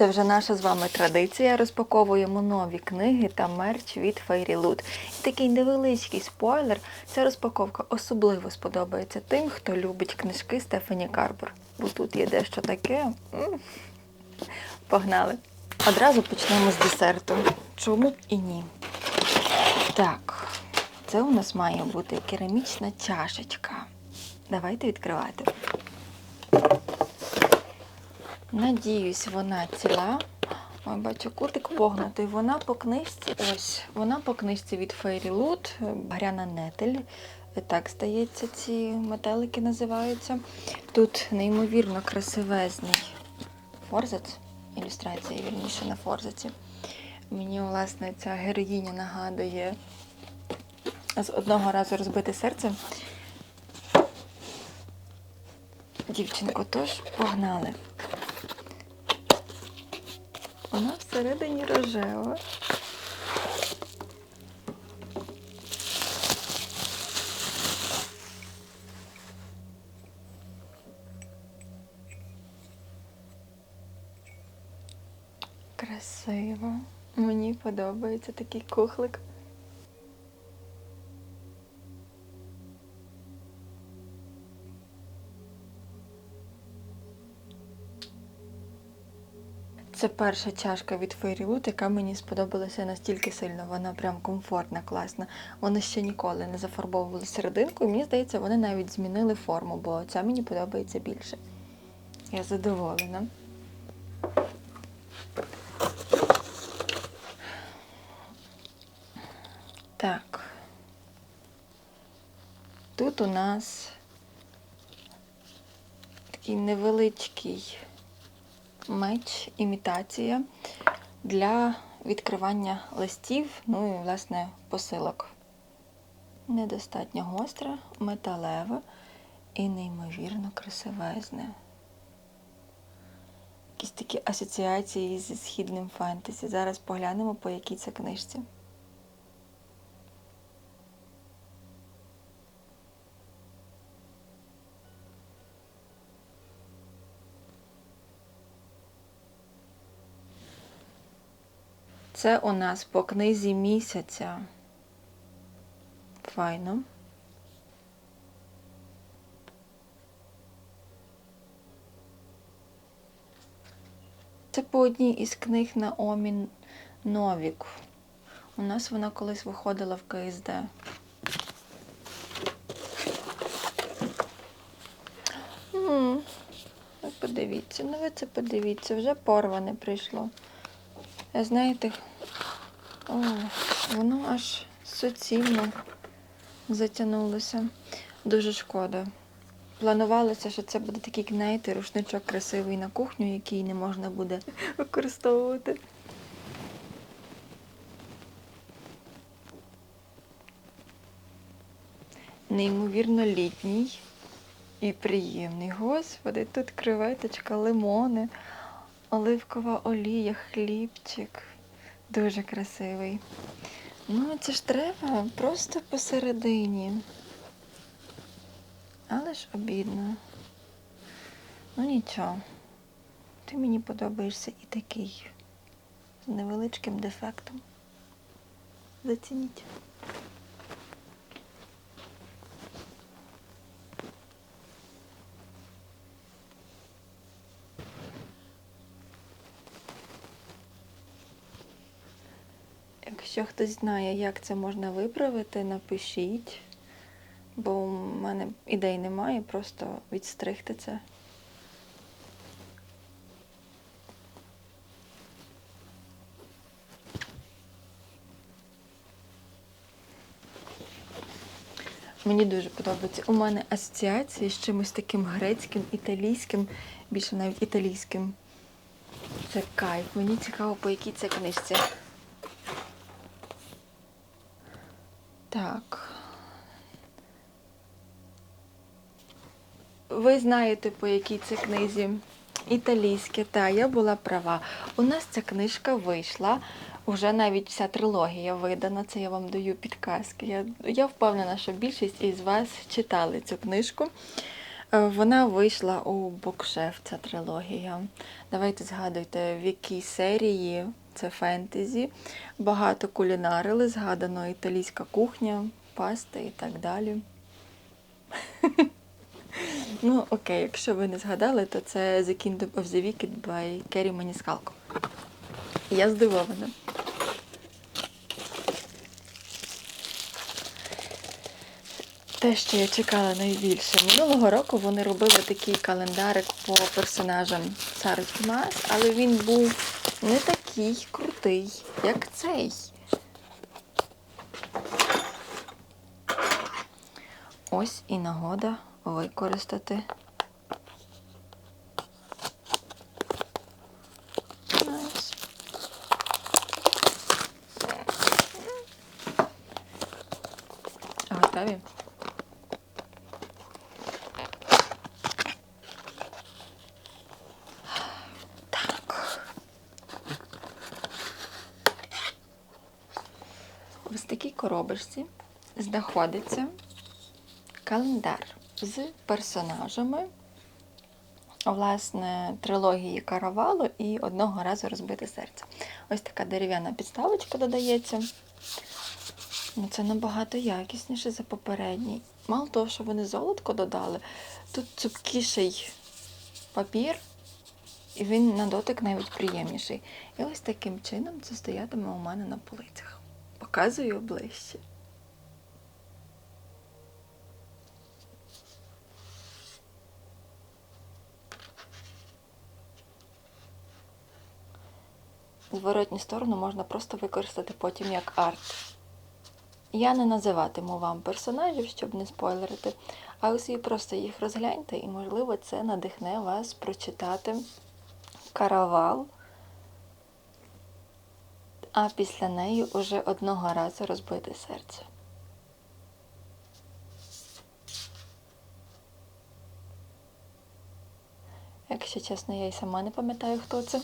Це вже наша з вами традиція. Розпаковуємо нові книги та мерч від Fairy І такий невеличкий спойлер. Ця розпаковка особливо сподобається тим, хто любить книжки Стефані Карбор. Бо тут є дещо таке. Погнали. Одразу почнемо з десерту. Чому б і ні? Так, це у нас має бути керамічна чашечка. Давайте відкривати. Надіюсь, вона ціла. Ой, бачу, кутик вогнутий. Вона по книжці, ось, вона по книжці від Fairy Loot, Гаряна Нетель. Так, здається, ці метелики називаються. Тут неймовірно красивезний форзац. Ілюстрація вірніше на форзаці. Мені, власне, ця героїня нагадує з одного разу розбите серце. Дівчинко, тож погнали. Вона всередині рожева. Красиво. Мені подобається такий кухлик. Це перша чашка від Fairy яка мені сподобалася настільки сильно. Вона прям комфортна, класна. Вони ще ніколи не зафарбовували серединку, і мені здається, вони навіть змінили форму, бо ця мені подобається більше. Я задоволена. Так. Тут у нас такий невеличкий меч, імітація для відкривання листів, ну і, власне, посилок. Недостатньо гостре, металеве і неймовірно красивезне. Якісь такі асоціації зі східним фентезі. Зараз поглянемо, по якій це книжці. Це у нас по книзі місяця. Файно. Це по одній із книг Наомі Новік. У нас вона колись виходила в КСД. Подивіться, ну ви це подивіться, вже порване прийшло. Знаєте, о, воно аж суцільно затягнулося. Дуже шкода. Планувалося, що це буде такий знаєте, рушничок красивий на кухню, який не можна буде використовувати. Неймовірно літній і приємний. Господи, тут креветочка, лимони, оливкова олія, хлібчик. Дуже красивий. Ну, це ж треба просто посередині. Але ж обідно. Ну нічого. Ти мені подобаєшся і такий. З невеличким дефектом. Зацініть. Якщо хтось знає, як це можна виправити, напишіть, бо у мене ідей немає, просто відстригти це. Мені дуже подобається. У мене асоціації з чимось таким грецьким, італійським, більше навіть італійським. Це кайф. Мені цікаво, по якій це книжці. Так. Ви знаєте, по якій це книзі? Італійське, та я була права. У нас ця книжка вийшла. Уже навіть вся трилогія видана, це я вам даю підказки. Я, я впевнена, що більшість із вас читали цю книжку. Е, Вона вийшла у букшеф, ця трилогія. Давайте згадуйте, в якій серії це фентезі. Багато кулінарили, згадано італійська кухня, пасти і так далі. Ну, окей, якщо ви не згадали, то це The Kingdom of the Wicked by Керрі Маніскалко. Я здивована. Те, що я чекала найбільше. Минулого року вони робили такий календарик по персонажам Царочки Мас, але він був не такий крутий, як цей. Ось і нагода використати. Готові? Так. В ось такій коробочці знаходиться календар з персонажами, власне, трилогії Каравалу і одного разу розбите серце. Ось така дерев'яна підставочка додається. Ну, це набагато якісніше за попередній. Мало того, що вони золотко додали, тут цупкіший папір, і він на дотик навіть приємніший. І ось таким чином це стоятиме у мене на полицях. Показую ближче. Зворотню сторону можна просто використати потім як арт. Я не називатиму вам персонажів, щоб не спойлерити, а ось і просто їх розгляньте, і, можливо, це надихне вас прочитати каравал, а після неї уже одного разу розбити серце. Якщо чесно, я й сама не пам'ятаю, хто це.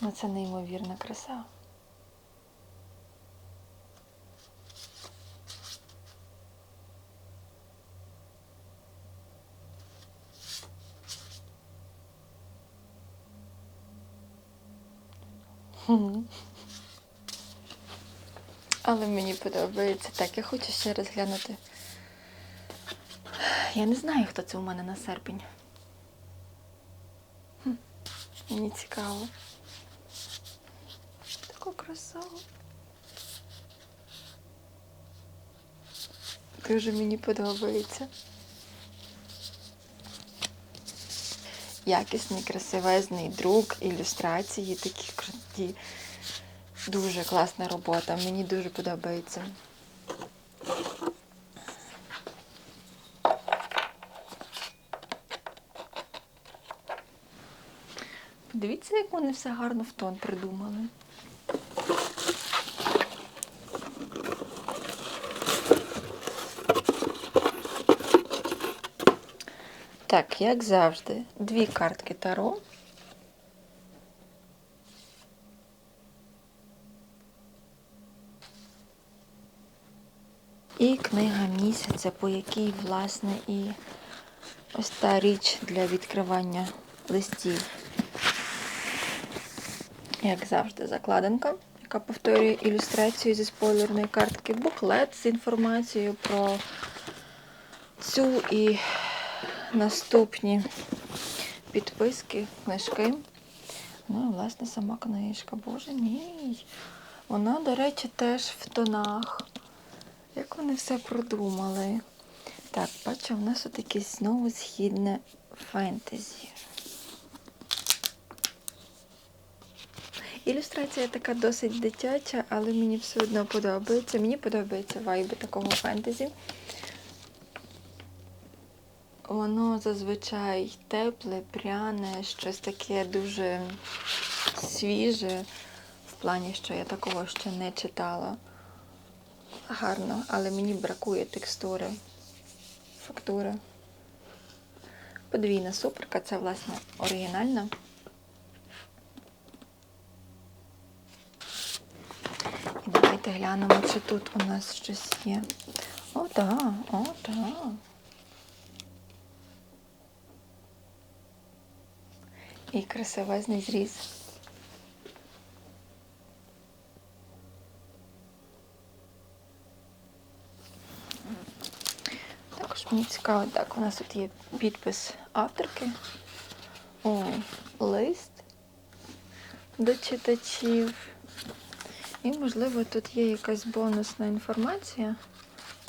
Ну, це неймовірна краса. Але мені подобається. Так, я хочу ще раз глянути. Я не знаю, хто це у мене на серпень. Хм, Мені цікаво. Така краса. Дуже мені подобається. Якісний, красивезний друк, ілюстрації такі круті. Дуже класна робота. Мені дуже подобається. Подивіться, як вони все гарно в тон придумали. Так, як завжди, дві картки Таро. І книга місяця, по якій, власне, і ось та річ для відкривання листів. Як завжди, закладинка, яка повторює ілюстрацію зі спойлерної картки, буклет з інформацією про цю і наступні підписки, книжки. Ну і власне сама книжка. Боже мій. Вона, до речі, теж в тонах. Як вони все продумали. Так, бачу, в нас от якесь знову східне фентезі. Ілюстрація така досить дитяча, але мені все одно подобається. Мені подобається вайби такого фентезі. Воно зазвичай тепле, пряне, щось таке дуже свіже, в плані, що я такого ще не читала. Гарно, але мені бракує текстури, фактури. Подвійна суперка, це власне оригінальна. І давайте глянемо, чи тут у нас щось є. О, так, о, так. І красивезний зріз. Також мені цікаво, так, у нас тут є підпис авторки. Ой, лист до читачів. І, можливо, тут є якась бонусна інформація,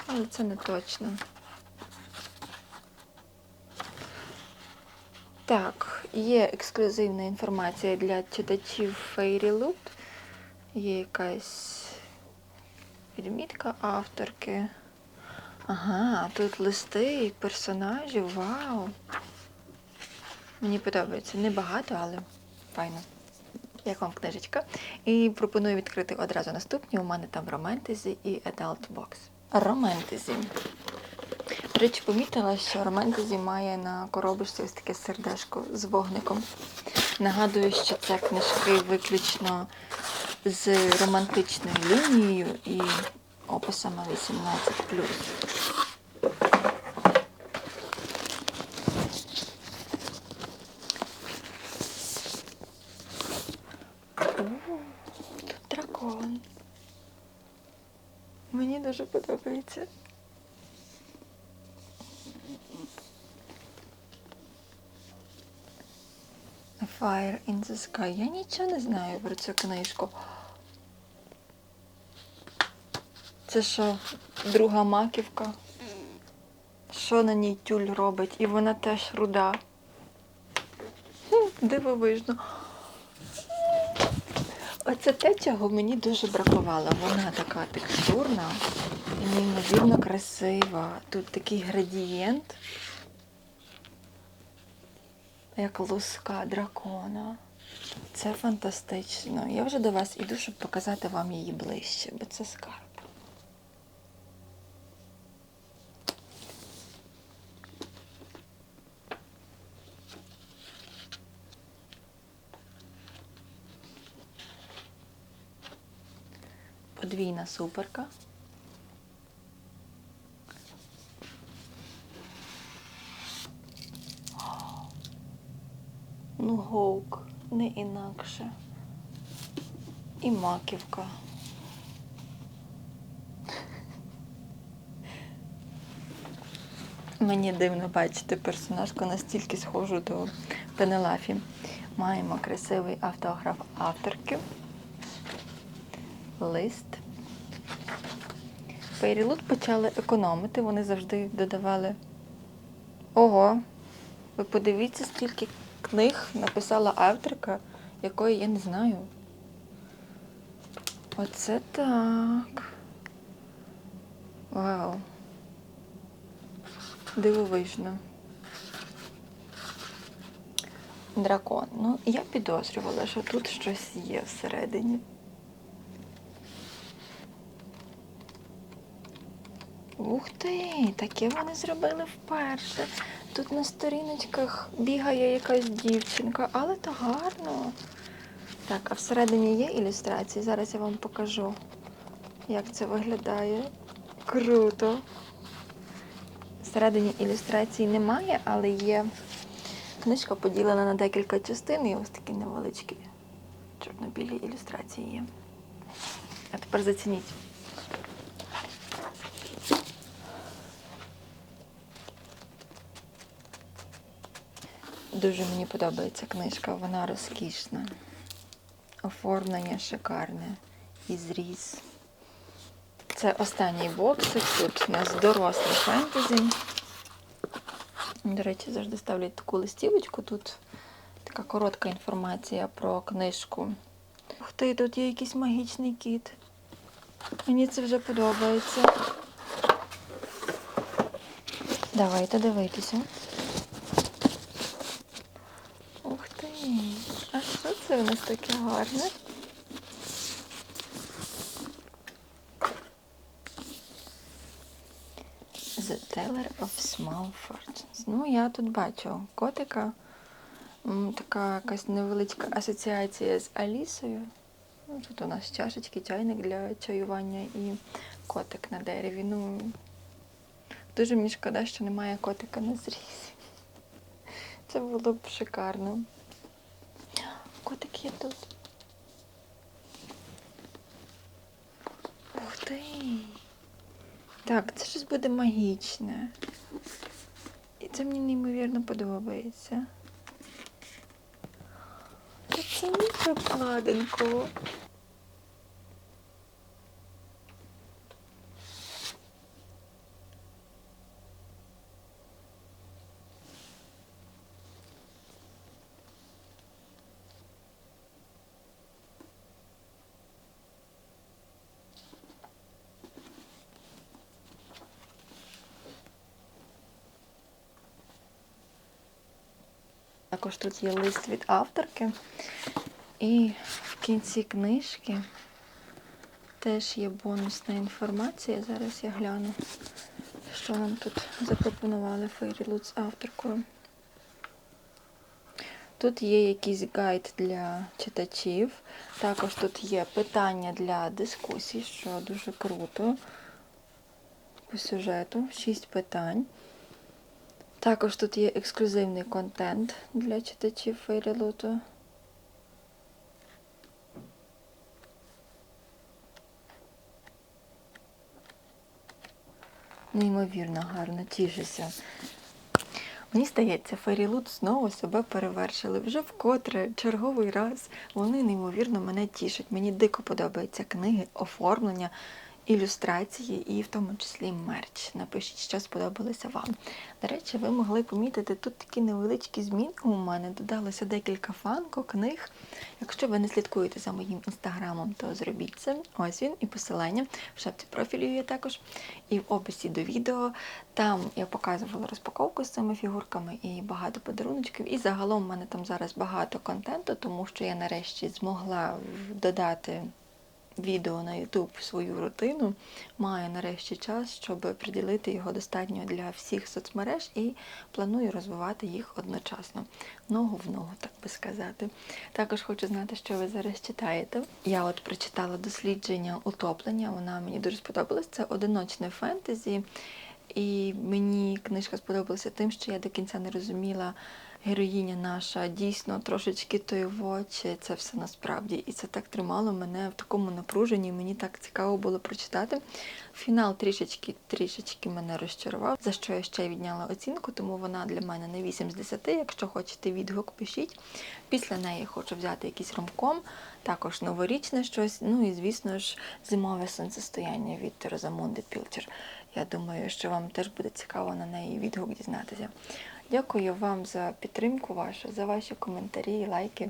але це не точно. Так, є ексклюзивна інформація для читачів Fairy Loot. Є якась відмітка авторки. Ага, тут листи персонажів. Вау! Мені подобається. Небагато, але файно. Як вам книжечка? І пропоную відкрити одразу наступні. У мене там романтезі і Adult Box. Романтезі. До речі, помітила, що романтезі має на коробочці ось таке сердешко з вогником. Нагадую, що це книжки виключно з романтичною лінією і описами 18. О, тут дракон. Мені дуже подобається. Fire in the Sky. Я нічого не знаю про цю книжку. Це що, друга маківка? Що на ній тюль робить? І вона теж руда. Дивовижно. Оце те, чого мені дуже бракувало. Вона така текстурна і неймовірно красива. Тут такий градієнт, як луска дракона. Це фантастично. Я вже до вас іду, щоб показати вам її ближче, бо це скарб. Подвійна суперка. Ну, гоук, не інакше. І маківка. Мені дивно бачити персонажку настільки схожу до Пенелафі. Маємо красивий автограф авторки. Лист. Фейрілут почали економити, вони завжди додавали. Ого, ви подивіться, скільки книг написала авторка, якої я не знаю. Оце так. Вау. Дивовижно. Дракон. Ну, я підозрювала, що тут щось є всередині. Ух ти, таке вони зробили вперше. Тут на сторіночках бігає якась дівчинка, але то гарно. Так, а всередині є ілюстрації. Зараз я вам покажу, як це виглядає. Круто. Всередині ілюстрацій немає, але є книжка поділена на декілька частин і ось такі невеличкі чорно-білі ілюстрації є. А тепер зацініть. Дуже мені подобається книжка, вона розкішна. Оформлення шикарне і зріз. Це останній боксик. Тут у нас доросле фентезі. До речі, завжди ставлять таку листівочку. Тут така коротка інформація про книжку. Ух ти, тут є якийсь магічний кіт. Мені це вже подобається. Давайте дивитися. Ух ти! А що це у нас таке гарне? The Teller of Small Fortunes. Ну, я тут бачу котика. Така якась невеличка асоціація з Алісою. Ну, тут у нас чашечки, чайник для чаювання і котик на дереві. Ну, дуже мені шкода, що немає котика на зрізі. Це було б шикарно. Є тут. Ух ти! Так, це щось буде магічне. І це мені неймовірно подобається. Це мікрокладинку. Також тут є лист від авторки. І в кінці книжки теж є бонусна інформація. Зараз я гляну, що нам тут запропонували Фейрі з авторкою. Тут є якийсь гайд для читачів. Також тут є питання для дискусій, що дуже круто. По сюжету. Шість питань. Також тут є ексклюзивний контент для читачів Фейрілуту. Неймовірно гарно, тішуся. Мені здається, Фейрілут знову себе перевершили. Вже вкотре, черговий раз. Вони неймовірно мене тішать. Мені дико подобаються книги, оформлення, ілюстрації і в тому числі мерч. Напишіть, що сподобалося вам. До речі, ви могли помітити, тут такі невеличкі змінки у мене. Додалося декілька фанко, книг. Якщо ви не слідкуєте за моїм інстаграмом, то зробіть це. Ось він і посилання. В шапці профілю є також. І в описі до відео. Там я показувала розпаковку з цими фігурками і багато подаруночків. І загалом в мене там зараз багато контенту, тому що я нарешті змогла додати відео на YouTube свою рутину. Маю нарешті час, щоб приділити його достатньо для всіх соцмереж і планую розвивати їх одночасно. Ногу в ногу, так би сказати. Також хочу знати, що ви зараз читаєте. Я от прочитала дослідження утоплення, вона мені дуже сподобалась. Це одиночне фентезі. І мені книжка сподобалася тим, що я до кінця не розуміла, героїня наша дійсно трошечки той очі, це все насправді. І це так тримало мене в такому напруженні. Мені так цікаво було прочитати. Фінал трішечки трішечки мене розчарував, за що я ще відняла оцінку, тому вона для мене не 8 з 10. Якщо хочете відгук, пишіть. Після неї хочу взяти якийсь ромком, також новорічне щось. Ну і, звісно ж, зимове сонцестояння від Розамунди Пілчер. Я думаю, що вам теж буде цікаво на неї відгук дізнатися. Дякую вам за підтримку вашу, за ваші коментарі лайки.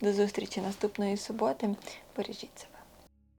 До зустрічі наступної суботи. Бережіть себе.